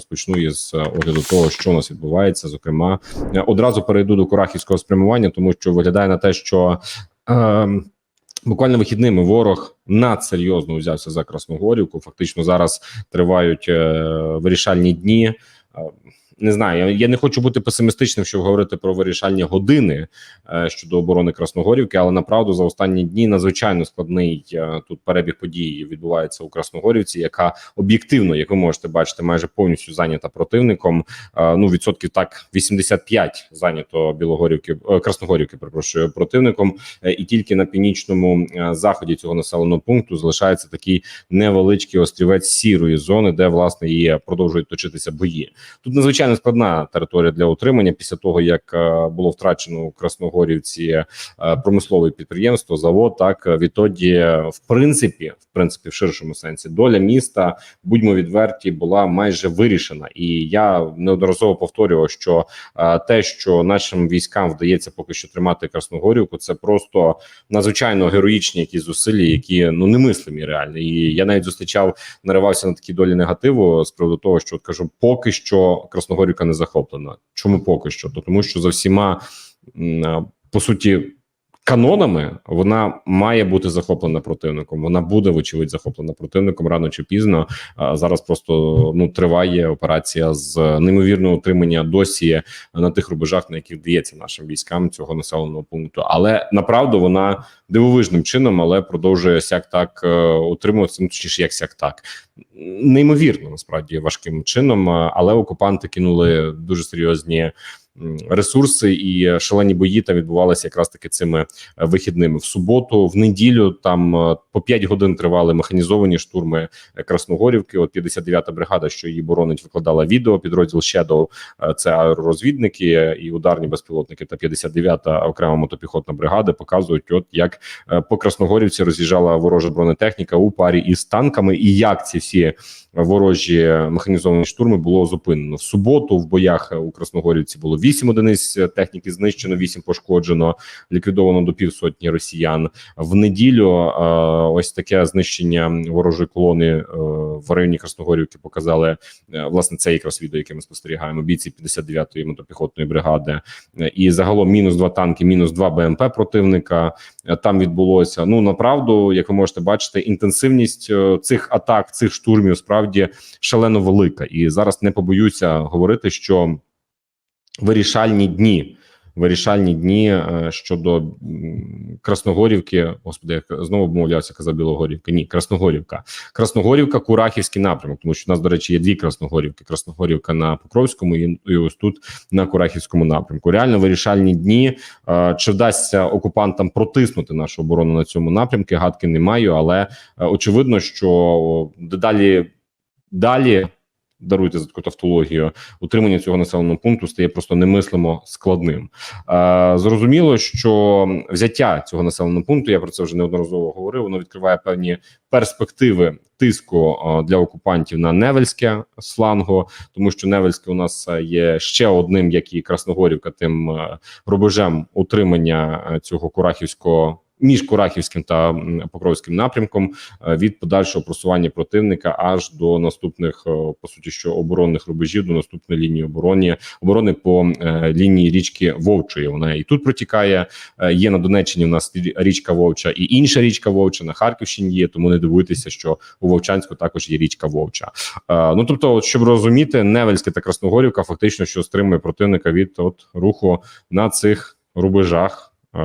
розпочну із е, огляду того, що у нас відбувається. Зокрема, е, одразу перейду до Курахівського спрямування, тому що виглядає на те, що е, буквально вихідними ворог надсерйозно взявся за Красногорівку. Фактично зараз тривають е, вирішальні дні. Не знаю, я, не хочу бути песимістичним, щоб говорити про вирішальні години е, щодо оборони Красногорівки, але направду за останні дні надзвичайно складний е, тут перебіг подій відбувається у Красногорівці, яка об'єктивно, як ви можете бачити, майже повністю зайнята противником. Е, ну відсотків так 85 зайнято Білогорівки Красногорівки, перепрошую противником, і тільки на північному заході цього населеного пункту залишається такий невеличкий острівець сірої зони, де власне і продовжують точитися бої. Тут надзвичайно складна територія для утримання після того, як е, було втрачено у Красногорівці е, промислове підприємство, завод. Так е, відтоді, в принципі, в принципі, в ширшому сенсі, доля міста, будьмо відверті, була майже вирішена. І я неодноразово повторював, що те, що нашим військам вдається поки що тримати Красногорівку, це просто надзвичайно героїчні якісь зусилля, які ну немислимі реально. І я навіть зустрічав, наривався на такі долі негативу з приводу того, що от кажу, поки що Красногорівка не захоплена. Чому поки що? То тому, що за всіма по суті. Канонами вона має бути захоплена противником. Вона буде вочевидь захоплена противником рано чи пізно. А зараз просто ну триває операція з неймовірного утримання досі на тих рубежах, на яких вдається нашим військам цього населеного пункту. Але направду вона дивовижним чином, але продовжує сяк так е, утримуватися. Ну точніше, як сяк так неймовірно насправді важким чином. е, Але окупанти кинули дуже серйозні. Ресурси і шалені бої там відбувалися якраз таки цими е, вихідними в суботу, в неділю. Там по 5 годин тривали механізовані штурми Красногорівки. От 59-та бригада, що її боронить, викладала відео. Підрозділ Shadow е, – це аеророзвідники і ударні безпілотники. Та 59-та окрема мотопіхотна бригада показують, от як е, по Красногорівці роз'їжджала ворожа бронетехніка у парі із танками, і як ці всі ворожі механізовані штурми було зупинено в суботу. В боях у Красногорівці було 8 одиниць техніки знищено, 8 пошкоджено, ліквідовано до півсотні росіян. В неділю е, ось таке знищення ворожої колони е, в районі Красногорівки показали власне це якраз відео, яке ми спостерігаємо. Бійці 59-ї мотопіхотної бригади, і загалом мінус два танки, мінус два БМП противника. Е, Там відбулося. Ну направду, як ви можете бачити, інтенсивність е, цих атак, цих штурмів справді шалено велика. І зараз не побоюся говорити, що вирішальні дні. Вирішальні дні е, щодо Красногорівки, господи, я знову обмовлявся, казав Білогорівка. Ні, Красногорівка, Красногорівка, Курахівський напрямок. Тому що в нас, до речі, є дві Красногорівки: Красногорівка на Покровському і, і ось тут на Курахівському напрямку. Реально вирішальні дні. Е, Чи вдасться окупантам протиснути нашу оборону на цьому напрямку? Гадки не маю, але е, очевидно, що дедалі далі. Даруйте за таку тавтологію, утримання цього населеного пункту стає просто немислимо складним. Е, зрозуміло, що взяття цього населеного пункту, я про це вже неодноразово говорив. Воно відкриває певні перспективи тиску для окупантів на Невельське з флангу, тому що Невельське у нас є ще одним, як і Красногорівка, тим е, рубежем утримання е, цього Курахівського. Між Курахівським та Покровським напрямком е, від подальшого просування противника аж до наступних е, по суті, що оборонних рубежів, до наступної лінії оборони оборони по е, лінії річки Вовчої. Вона і тут протікає. Є на Донеччині. У нас річка Вовча і інша річка Вовча на Харківщині є. Тому не дивуйтеся, що у Вовчанську також є річка Вовча. Ну тобто, щоб розуміти, Невельське та Красногорівка фактично що стримує противника від от руху на цих рубежах. Е,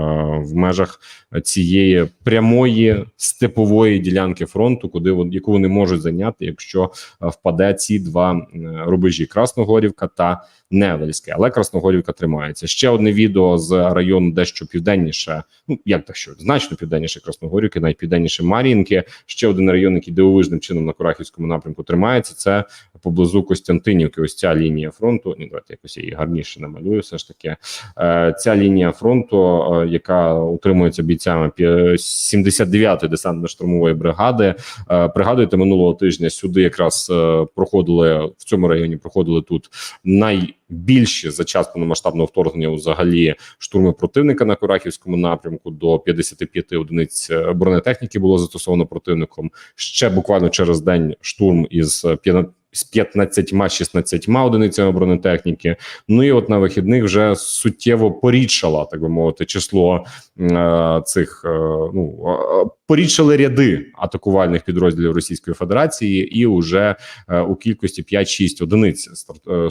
В межах цієї прямої степової ділянки фронту, куди яку вони можуть зайняти, якщо е, впаде ці два е, рубежі: Красногорівка та Невельське. Але Красногорівка тримається. Ще одне відео з району дещо південніше. Ну як так що значно південніше Красногорівки, навіть південніше Мар'їнки. Ще один район, який дивовижним чином на Курахівському напрямку тримається. Це поблизу Костянтинівки. Ось ця лінія фронту. Ні, давайте якось я її гарніше намалюю. Все ж таки, Е, ця лінія фронту, е, яка утримується бійцями пі- 79-ї десантно-штурмової бригади. Е, Пригадуєте, минулого тижня сюди якраз проходили в цьому районі. Проходили тут найбільші за час повномасштабного вторгнення взагалі штурми противника на Курахівському напрямку. До 55 одиниць бронетехніки було застосовано противником. Ще буквально через день штурм із 5 з 15-16 одиницями бронетехніки. Ну і от на вихідних вже суттєво порідшала, так би мовити, число е, цих е, ну е, порідшали ряди атакувальних підрозділів Російської Федерації, і уже е, у кількості 5-6 одиниць е,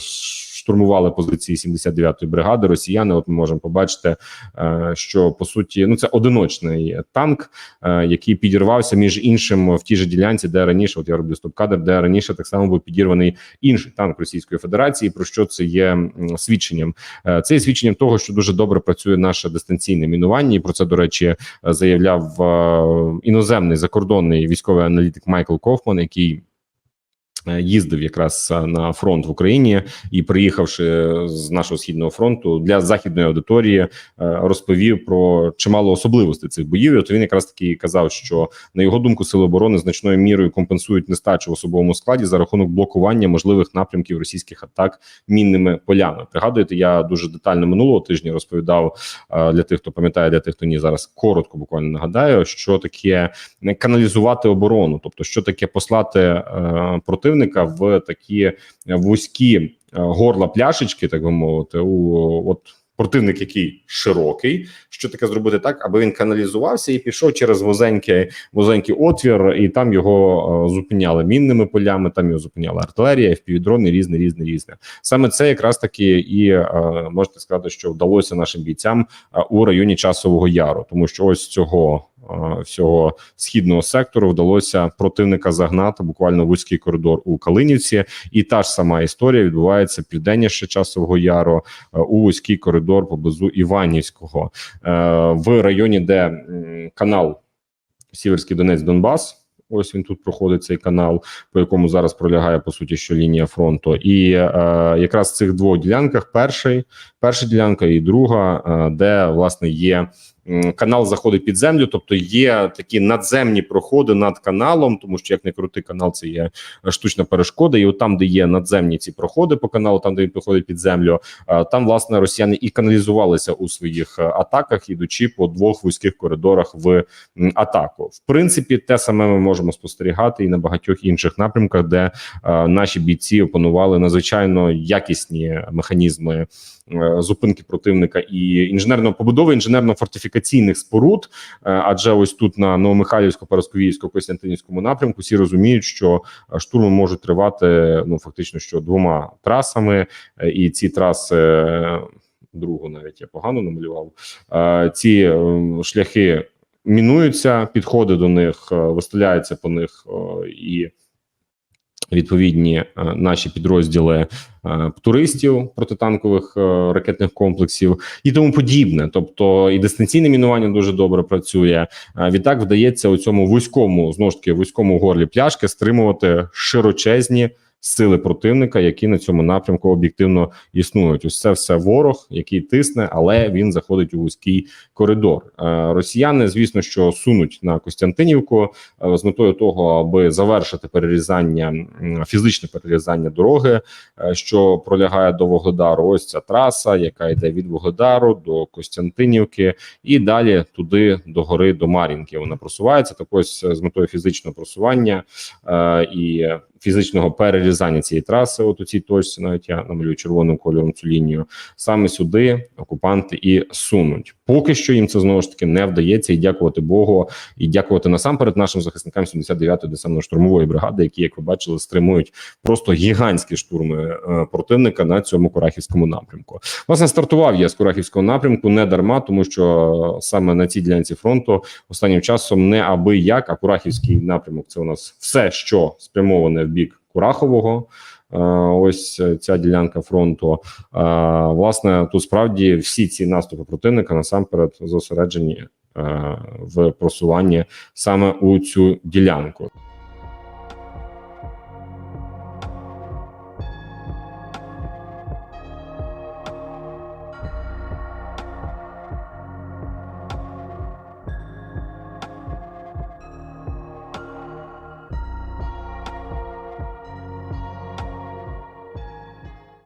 штурмували позиції 79-ї бригади. Росіяни, от ми можемо побачити, е, що по суті, ну це одиночний танк, е, який підірвався між іншим в тій же ділянці, де раніше, от я роблю стоп-кадр, де раніше так само був підірваний інший танк Російської Федерації. Про що це є свідченням? Е, Це є свідченням того, що дуже добре працює наше дистанційне мінування. І про це до речі заявляв іноземний закордонний військовий аналітик Майкл Кофман, який. Їздив якраз е, на фронт в Україні і, приїхавши з нашого східного фронту для західної аудиторії, е, розповів про чимало особливостей цих боїв. І От він якраз таки казав, що на його думку сили оборони значною мірою компенсують нестачу в особовому складі за рахунок блокування можливих напрямків російських атак мінними полями. Пригадуєте, я дуже детально минулого тижня розповідав е, для тих, хто пам'ятає, для тих, хто ні, зараз коротко буквально нагадаю, що таке каналізувати оборону, тобто що таке послати е, противника в такі вузькі е, горла пляшечки, так би мовити, у от. Противник, який широкий, що таке зробити так, аби він каналізувався і пішов через вузенький, вузенький отвір, і там його е, зупиняли мінними полями, там його зупиняла артилерія, FPV-дрони, різне, різне, різне. Саме це якраз таки і е, можете сказати, що вдалося нашим бійцям е, у районі часового яру, тому що ось цього. Е, Всього східного сектору вдалося противника загнати буквально вузький коридор у Калинівці, і та ж сама історія відбувається південніше часового яру е, у вузький коридор поблизу Іванівського е, в районі, де канал Сіверський Донець Донбас. Ось він тут проходить цей канал, по якому зараз пролягає по суті що лінія фронту, і е, якраз в цих двох ділянках перший, перша ділянка і друга, е, де власне є канал заходить під землю, тобто є такі надземні проходи над каналом, тому що як не крути канал, це є е, штучна перешкода. І от там, де є надземні ці проходи по каналу, там де він проходить під землю, е, там власне росіяни і каналізувалися у своїх атаках, ідучи по двох вузьких коридорах в атаку. В принципі, те саме ми можемо спостерігати і на багатьох інших напрямках, де наші бійці опанували надзвичайно якісні механізми зупинки противника і інженерно побудови інженерно-фортифікаційних споруд. Е, адже ось тут на Новомихайлівсько, Парасковіївсько, Костянтинівському напрямку всі розуміють, що е, штурми можуть тривати ну фактично що двома трасами, е, і ці траси. Другу навіть я погано намалював. Ці шляхи мінуються, підходи до них виставляються по них і відповідні е, наші підрозділи е, туристів протитанкових е, ракетних комплексів і тому подібне. Тобто і дистанційне мінування дуже добре працює. Відтак вдається у цьому вузькому знову ж таки вузькому горлі пляшки стримувати широчезні. Сили противника, які на цьому напрямку об'єктивно існують, це все ворог, який тисне, але він заходить у вузький коридор. Е, Росіяни, звісно, що сунуть на Костянтинівку е, з метою того, аби завершити перерізання фізичне перерізання дороги, е, що пролягає до Вугледару. Ось ця траса, яка йде від Вугледару до Костянтинівки, і далі туди до гори до Мар'їнки. Вона просувається. Так ось з метою фізичного просування і фізичного перерізання цієї траси. От у цій точці, навіть я намалюю червоним кольором цю лінію. Саме сюди окупанти і сунуть. Поки що їм це знову ж таки не вдається, і дякувати Богу, і дякувати насамперед нашим захисникам 79-ї десантно-штурмової бригади, які, як ви бачили, стримують просто гігантські штурми е, противника на цьому Курахівському напрямку. Власне, стартував я з Курахівського напрямку не дарма, тому що саме на цій ділянці фронту останнім часом не аби як, а Курахівський напрямок це у нас все, що спрямоване в бік Курахового. Е, Ось ця ділянка фронту. Е, Власне, тут справді всі ці наступи противника насамперед зосереджені е, в просуванні саме у цю ділянку.